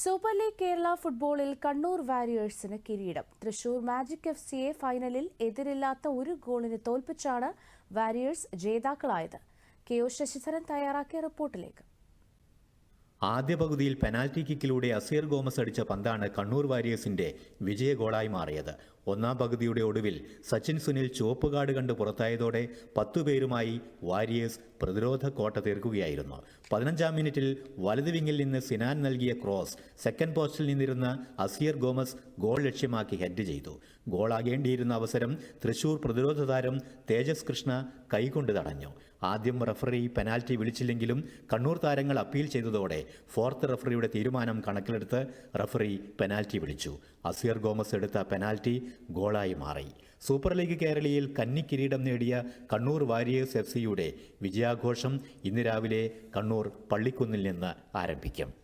Super league Kerala ഫുട്ബോളിൽ കണ്ണൂർ വാരിയേഴ്സിന് കിരീടം. Thrissur magic F സിയെ ഫൈനലിൽ എതിരില്ലാത്ത ഒരു ഗോളിന് തോൽപ്പിച്ചാണ് വാരിയേഴ്സ് ജേതാക്കളായത്. കെ ഒ ശശിധരൻ തയ്യാറാക്കിയ റിപ്പോർട്ടിലേക്ക്. ആദ്യ പകുതിയിൽ പെനാൽറ്റി കിക്കിലൂടെ അസീർ ഗോമസ് അടിച്ച പന്താണ് കണ്ണൂർ വാരിയേഴ്സിന്റെ വിജയഗോളായി മാറിയത്. ഒന്നാം പകുതിയുടെ ഒടുവിൽ സച്ചിൻ സുനിൽ ചുവപ്പ് കാർഡ് കണ്ട് പുറത്തായതോടെ പത്തുപേരുമായി വാരിയേഴ്സ് പ്രതിരോധ കോട്ട തീർക്കുകയായിരുന്നു. പതിനഞ്ചാം മിനിറ്റിൽ വലത് വിങ്ങിൽ നിന്ന് സിനാൻ നൽകിയ ക്രോസ് സെക്കൻഡ് പോസ്റ്റിൽ നിന്നിരുന്ന അസിയർ ഗോമസ് ഗോൾ ലക്ഷ്യമാക്കി ഹെഡ് ചെയ്തു. ഗോളാകേണ്ടിയിരുന്ന അവസരം തൃശൂർ പ്രതിരോധ താരം തേജസ് കൃഷ്ണ കൈകൊണ്ട് തടഞ്ഞു. ആദ്യം റഫറി പെനാൽറ്റി വിളിച്ചില്ലെങ്കിലും കണ്ണൂർ താരങ്ങൾ അപ്പീൽ ചെയ്തതോടെ ഫോർത്ത് റഫറിയുടെ തീരുമാനം കണക്കിലെടുത്ത് റഫറി പെനാൽറ്റി വിളിച്ചു. അസിയർ ഗോമസ് എടുത്ത പെനാൽറ്റി ഗോളായി മാറി. സൂപ്പർ ലീഗ് കേരളയിൽ കന്നി കിരീടം നേടിയ കണ്ണൂർ വാരിയേഴ്സ് എഫ് സിയുടെ വിജയാഘോഷം ഇന്ന് രാവിലെ കണ്ണൂർ പള്ളിക്കുന്നിൽ നിന്ന് ആരംഭിക്കും.